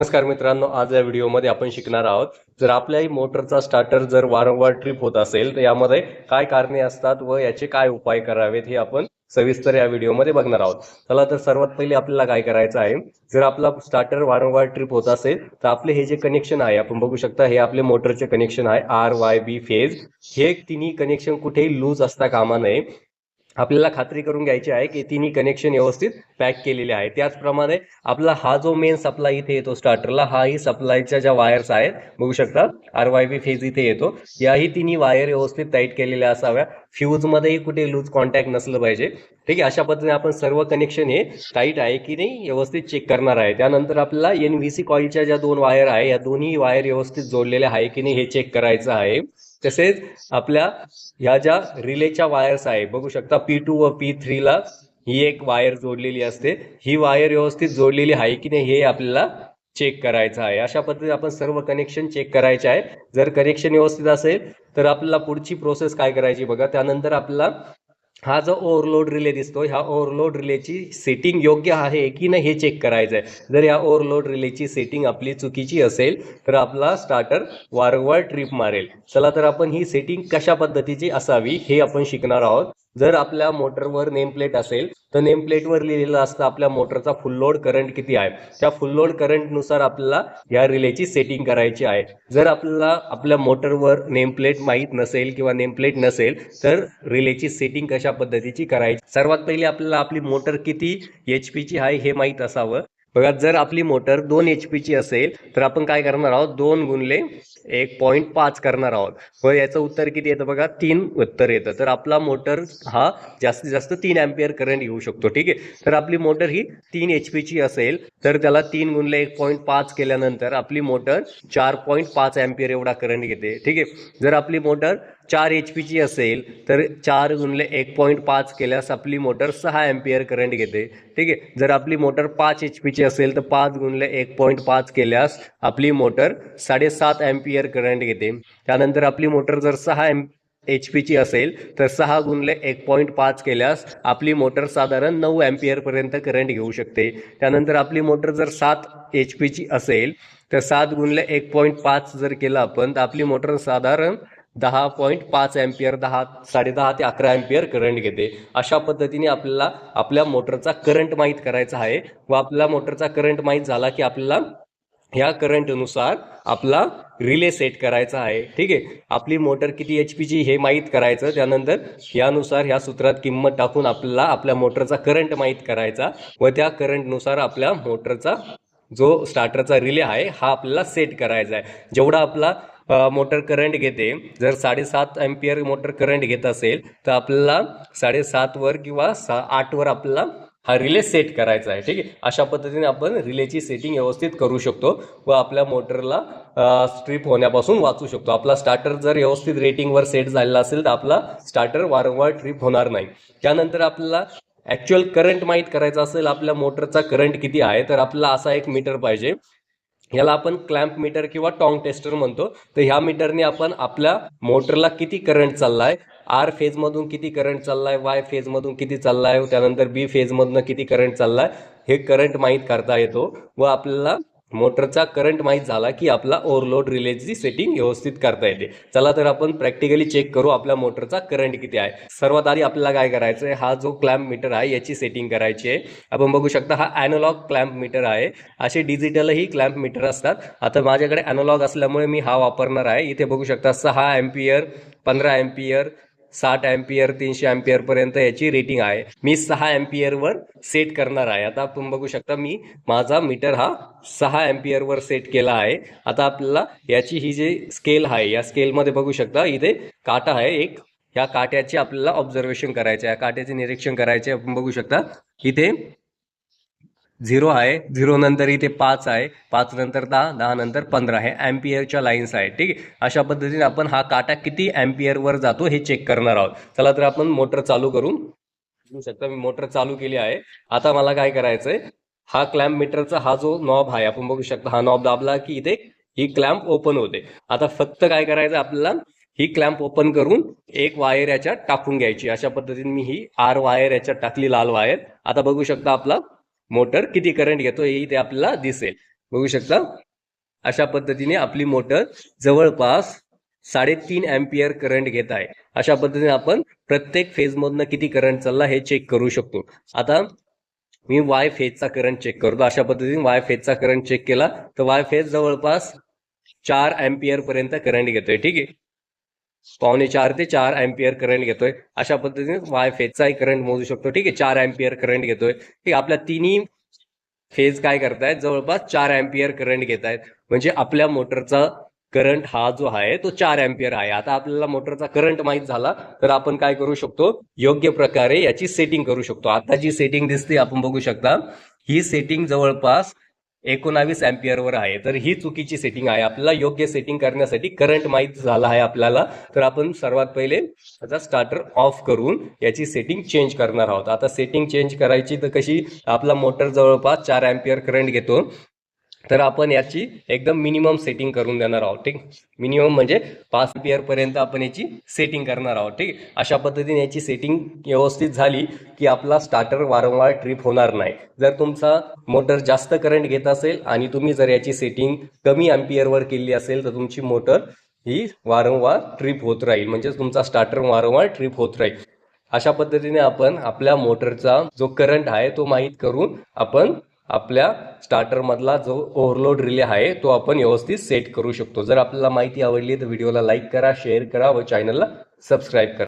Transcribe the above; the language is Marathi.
नमस्कार मित्रांनो आज या व्हिडिओमध्ये आपण शिकणार आहोत. जर आपल्याही मोटरचा स्टार्टर जर वारंवार ट्रिप होत असेल तर यामध्ये काय कारणे असतात व याचे काय उपाय करावेत हे आपण सविस्तर या व्हिडिओमध्ये बघणार आहोत. चला तर सर्वात पहिले आपल्याला काय करायचं आहे जर आपला स्टार्टर वारंवार ट्रिप होत असेल तर आपले हे जे कनेक्शन आहे आपण बघू शकता हे आपले मोटरचे कनेक्शन आहे आर वाय बी फेज हे तिन्ही कनेक्शन कुठेही लूज असता कामा नये. आपल्याला खात्री करून घ्यायची आहे की तिन्ही कनेक्शन व्यवस्थित पॅक केलेले आहे त्याचप्रमाणे आपला हा जो मेन सप्लाय इथे येतो स्टार्टरला हाही सप्लायच्या ज्या वायर्स आहेत बघू शकता आर वाय बी फेज इथे येतो. याही तिन्ही वायर व्यवस्थित टाईट केलेल्या असाव्या. फ्यूजमध्येही कुठे लूज कॉन्टॅक्ट नसलं पाहिजे. ठीक आहे अशा पद्धतीने आपण सर्व कनेक्शन हे टाईट आहे की नाही व्यवस्थित चेक करणार आहे. त्यानंतर आपल्याला एन व्ही सी कॉईलच्या ज्या दोन वायर आहे या दोन्ही वायर व्यवस्थित जोडलेल्या आहे की नाही हे चेक करायचं आहे. तसेच आपल्या ह्या ज्या रिलेच्या वायर्स आहे बघू शकता पी टू व पी थ्रीला ही एक वायर जोडलेली असते. ही वायर व्यवस्थित जोडलेली आहे की नाही हे आपल्याला चेक करायचं आहे. अशा पद्धतीने आपण सर्व कनेक्शन चेक करायचे आहे. जर कनेक्शन व्यवस्थित असेल तर आपल्याला पुढची प्रोसेस काय करायची बघा. त्यानंतर आपल्याला हा जो ओव्हरलोड रिले दिसतो ह्या ओव्हरलोड रिलेची सेटिंग योग्य आहे की नाही हे चेक करायचं आहे जर या ओव्हरलोड रिलेची सेटिंग आपली चुकीची असेल तर आपला स्टार्टर वारंवार ट्रिप मारेल. चला तर आपण ही सेटिंग कशा पद्धतीची असावी हे आपण शिकणार आहोत. जर आपल्या मोटरवर नेम प्लेट असेल तर नेम प्लेटवर लिहिलेलं असतं आपल्या मोटरचा फुल लोड करंट किती आहे. त्या फुल लोड करंटनुसार आपल्याला या रिलेची सेटिंग करायची आहे. जर आपल्याला आपल्या मोटरवर नेम प्लेट माहीत नसेल किंवा नेम प्लेट नसेल तर रिलेची सेटिंग कशा पद्धतीची करायची? सर्वात पहिले आपल्याला आपली मोटर किती एच पीची आहे हे माहीत असावं. बघा जर आपली मोटर दोन एच पीची असेल तर आपण काय करणार आहोत? दोन गुणले एक पॉईंट पाच करणार आहोत. व याचं उत्तर किती येतं बघा? तीन उत्तर येतं. तर आपला मोटर हा जास्तीत जास्त तीन अँपियर करंट घेऊ शकतो ठीक आहे? तर आपली मोटर ही तीन एच पीची असेल तर त्याला तीन गुणले एक पॉईंट पाच केल्यानंतर आपली मोटर चार पॉईंट पाच अँपियर एवढा करंट घेते ठीक आहे? जर आपली मोटर चार एच पीची असेल तर चार गुणले एक पॉईंट पाच केल्यास आपली मोटर सहा एम्पियर करंट घेते. ठीक आहे? जर आपली मोटर पाच एच पीची असेल तर पाच गुणले एक पॉईंट पाच केल्यास आपली मोटर साडेसात एम्पियर करंट घेते. त्यानंतर आपली मोटर जर सहा एम एच पीची असेल तर सहा गुणले एक पॉईंट पाच केल्यास आपली मोटर साधारण नऊ एम्पियरपर्यंत करंट घेऊ शकते. त्यानंतर आपली मोटर जर सात एच पीची असेल तर सात गुणले एक पॉईंट पाच जर केलं आपण तर आपली मोटर साधारण दहा पॉईंट पाच अँपियर दहा साडेदहा ते अकरा अँपियर करंट घेते. अशा पद्धतीने आपल्याला आपल्या मोटरचा करंट माहीत करायचा आहे. व आपल्या मोटरचा करंट माहीत झाला की आपल्याला ह्या करंटनुसार आपला रिले सेट करायचा आहे. ठीक आहे? आपली मोटर किती एच पीची हे माहीत करायचं. त्यानंतर यानुसार ह्या सूत्रात किंमत टाकून आपल्याला आपल्या मोटरचा करंट माहीत करायचा. व त्या करंटनुसार आपल्या मोटरचा जो स्टार्टरचा रिले आहे हा आपल्याला सेट करायचा आहे. जेवढा आपला मोटर करंट घेते. जर साडेसात अँपियर मोटर करंट घेत असेल तर आपल्याला साडेसातवर किंवा सा आठवर आपल्याला हा रिले सेट करायचा आहे. ठीक आहे? अशा पद्धतीने आपण रिलेची सेटिंग व्यवस्थित करू शकतो व आपल्या मोटरला स्ट्रीप होण्यापासून वाचू शकतो. आपला स्टार्टर जर व्यवस्थित रेटिंगवर सेट झालेला असेल तर आपला स्टार्टर वारंवार ट्रिप होणार नाही. त्यानंतर आपल्याला ॲक्च्युअल करंट माहीत करायचा असेल आपल्या मोटरचा करंट किती आहे तर आपला असा एक मीटर पाहिजे. याला आपण क्लॅम्प मीटर किंवा टॉंग टेस्टर म्हणतो. तर ह्या मीटरने आपण आपल्या मोटरला किती करंट चाललाय आर फेजमधून किती करंट चाललाय वाय फेजमधून किती चाललाय त्यानंतर बी फेजमधनं किती करंट चाललाय हे करंट माहीत करता येतो व आपल्याला मोटरचा करंट माहीत झाला की आपला ओव्हरलोड रिलेची सेटिंग व्यवस्थित करता येते. चला तर आपण प्रॅक्टिकली चेक करू आपल्या मोटरचा करंट किती आहे. सर्वात आधी आपल्याला काय करायचं आहे हा जो क्लॅम्प मीटर आहे याची सेटिंग करायची आहे. आपण बघू शकता हा ॲनोलॉग क्लॅम्प मीटर आहे. असे डिजिटलही क्लॅम्प मीटर असतात. आता माझ्याकडे ॲनोलॉग असल्यामुळे मी हा वापरणार आहे. इथे बघू शकता सहा एम्पियर पंधरा एम्पियर साठ अँपियर तीनशे एम्पियर पर्यंत याची रेटिंग आहे. मी सहा अँपियर वर सेट करणार आहे. आता आपण बघू शकता मी माझा मीटर हा सहा एम्पियर वर सेट केला आहे. आता आपल्याला याची ही जी स्केल आहे या स्केलमध्ये बघू शकता इथे काटा आहे एक. या काट्याचे आपल्याला ऑब्झर्वेशन करायचे आहे. काट्याचे निरीक्षण करायचे आपण बघू शकता इथे झिरो आहे झिरो नंतर इथे पाच आहे पाच नंतर दहा दहा नंतर पंधरा हे अँपियरच्या लाईन्स आहे ठीक आहे? अशा पद्धतीने आपण हा काटा किती अँपियरवर जातो हे चेक करणार आहोत. चला तर आपण मोटर चालू करून शकता मी मोटर चालू केली आहे. आता मला काय करायचंय हा क्लॅम्प मीटरचा हा जो नॉब आहे आपण बघू शकता हा नॉब दाबला की इथे ही क्लॅम्प ओपन होते. आता फक्त काय करायचं आपल्याला ही क्लॅम्प ओपन करून एक वायर याच्यात टाकून घ्यायची. अशा पद्धतीने मी ही आर वायर याच्यात टाकली लाल वायर आता बघू शकता आपला मोटर किती करंट घेतो हे इथे आपल्याला दिसेल. बघू शकता? अशा पद्धतीने आपली मोटर जवळपास साडेतीन अँपियर करंट घेत आहे. अशा पद्धतीने आपण प्रत्येक फेजमधनं किती करंट चालला हे चेक करू शकतो. आता मी वाय फेजचा करंट चेक करतो. अशा पद्धतीने वाय फेजचा करंट चेक केला तर वाय फेज जवळपास चार अँपियर पर्यंत करंट घेतोय. ठीक आहे? पावणे चार ते चार अँपियर करंट घेतोय. अशा पद्धतीने वाय फेजचाही करंट मोजू शकतो. ठीक आहे चार अँपियर करंट घेतोय. ठीक आपल्या तिन्ही फेज काय करतायत? जवळपास चार अँपियर करंट घेत आहेत म्हणजे आपल्या मोटरचा करंट हा जो आहे तो चार अँपियर आहे. आता आपल्याला मोटरचा करंट माहीत झाला तर आपण काय करू शकतो? योग्य प्रकारे याची सेटिंग करू शकतो. आता जी सेटिंग दिसते आपण बघू शकता. ही सेटिंग जवळपास एकोणावीस वर आहे. तर ही चुकीची सेटिंग आहे. आपल्याला योग्य सेटिंग करण्यासाठी करंट माहीत झाला आहे आपल्याला. तर आपण सर्वात पहिले त्याचा स्टार्टर ऑफ करून याची सेटिंग चेंज करणार आहोत. आता सेटिंग चेंज करायची तर कशी? आपला मोटर जवळपास चार अँपियर करंट घेतो. तर आपण याची एकदम मिनिमम सेटिंग करून देणार आहोत ठीक? मिनिमम म्हणजे पाच पर्यंत आपण याची सेटिंग करणार आहोत ठीक? अशा पद्धतीने याची सेटिंग व्यवस्थित झाली की आपला स्टार्टर वारंवार ट्रिप होणार नाही. जर तुमचा मोटर जास्त करंट घेत असेल आणि तुम्ही जर याची सेटिंग कमी अँपियरवर केली असेल तर तुमची मोटर ही वारंवार ट्रिप होत राहील. म्हणजे तुमचा स्टार्टर वारंवार ट्रिप होत राहील. अशा पद्धतीने आपण आपल्या मोटरचा जो करंट आहे तो माहीत करून आपण आपल्या स्टार्टरमधला जो ओव्हरलोड रिले आहे तो आपण व्यवस्थित सेट करू शकतो. जर आपल्याला माहिती आवडली तर व्हिडिओला लाईक करा शेअर करा व चॅनलला सबस्क्राईब करा.